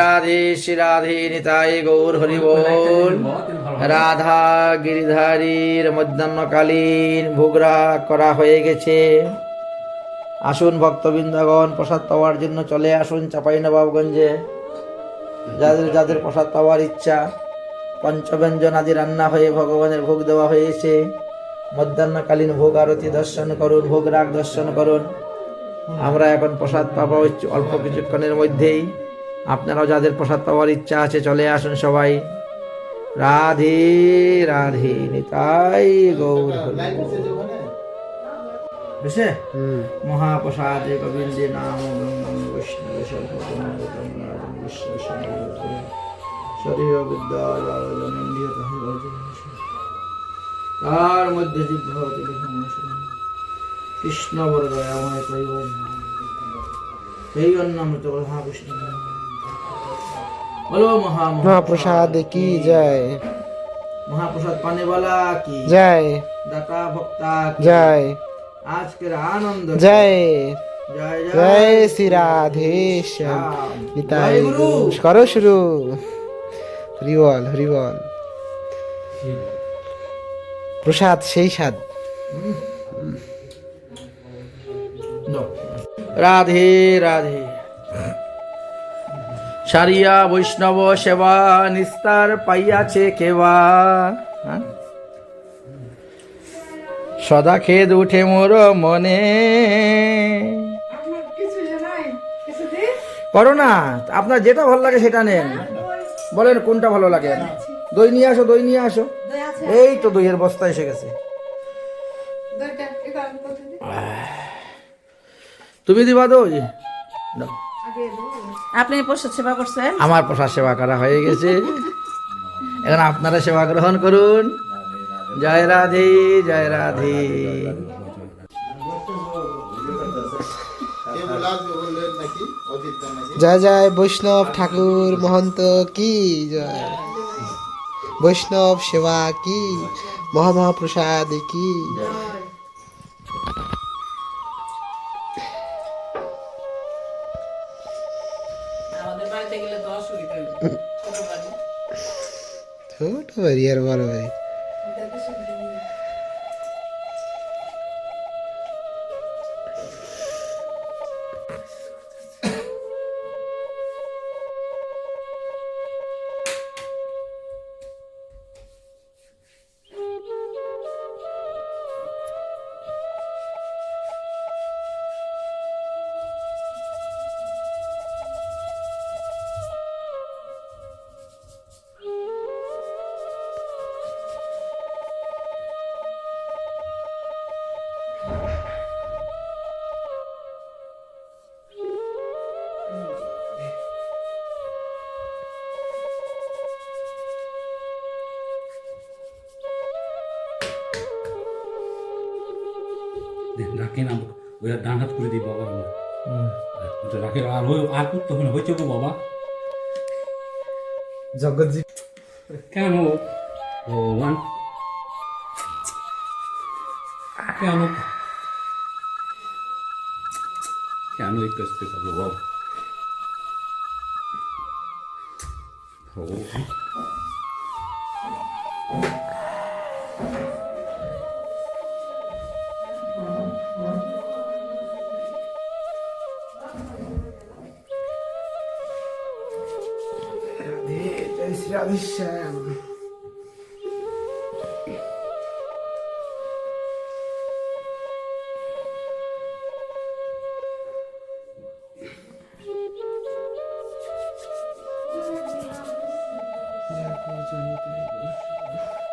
রাধে শ্রী রাধে নিতাই গৌর হরি বল রাধা গিরিধারীর মধ্যাহ্নকালীন ভোগরা করা হয়ে গেছে। আসুন ভক্তবৃন্দগণ, প্রসাদ পাওয়ার জন্য চলে আসুন চাপাই নবাবগঞ্জে যাদের যাদের প্রসাদ পাওয়ার ইচ্ছা, পঞ্চব্যঞ্জন আদি রান্না হয়ে ভগবানের ভোগ দেওয়া হয়েছে। মধ্যাহ্নকালীন ভোগ আরতি দর্শন করুন ভোগ রাগ দর্শন করুন। আমরা এখন প্রসাদ পাবো অল্প কিছুক্ষণের মধ্যেই। আপনারাও যাদের প্রসাদ পাওয়ার ইচ্ছা আছে চলে আসুন সবাই। রাধে রাধে নিতাই গৌর। বুঝছে মহাপ্রসাদে গোবিন্দে নাম ব্রহ্মং বৈষ্ণব শরীর বিদ্যালয় তার মধ্যে জিভ্রতি কৃষ্ণ বড় দয়াময় কইব সেই অন্নামৃত মহাকৃষ্ণ বলো মহা মহাপ্রসাদ কি জয়? মহাপ্রসাদ পানে वाला কি? জয়। দাতা ভক্তা জয়। আজকের আনন্দ? জয়। শ্রী রাধে শ্যাম শ্যাম। নিতাই জয় গুরু। গৌর। করো শুরু হরিবল হরিবল প্রসাদ সেই স্বাদ। রাধে রাধে। সারিয়া বৈষ্ণব সেবা নিস্তার পাইয়াছে কেবা। হ্যাঁ? সদা খেদ উঠে মোর মনে। করো না আপনার যেটা ভালো লাগে সেটা নেন। বলেন কোনটা ভালো লাগে? দই নিয়ে আসো দই নিয়ে আসো। এই তো দইয়ের বস্তা এসে গেছে। তুমি দিবা দই? দাও। আপনি প্রসাদ সেবা করছেন? আমার প্রসাদ সেবা করা হয়ে গেছে। এখন আপনারা সেবা গ্রহণ করুন। জয় রাধে জয় রাধে। জয় জয় বৈষ্ণব ঠাকুর মহন্ত কি জয়। বৈষ্ণব সেবা কি মহামহাপ্রসাদ কি। আমাদের বাড়িতে গেলে দশ উইক ছোট বাড়ি আর বড় বাড়ি। রাখেন আমাকে। ওই ডান হাত করে দিই বাবা ওটা রাখেন। আর ওই আর করতে হবে হয়েছে গো বাবা। জগৎজি কেন? ভগবান। কেন? কেন এই কষ্ট করল বাবা? ভগবান। রাধে জয় শ্রী রাধে শ্যাম জয়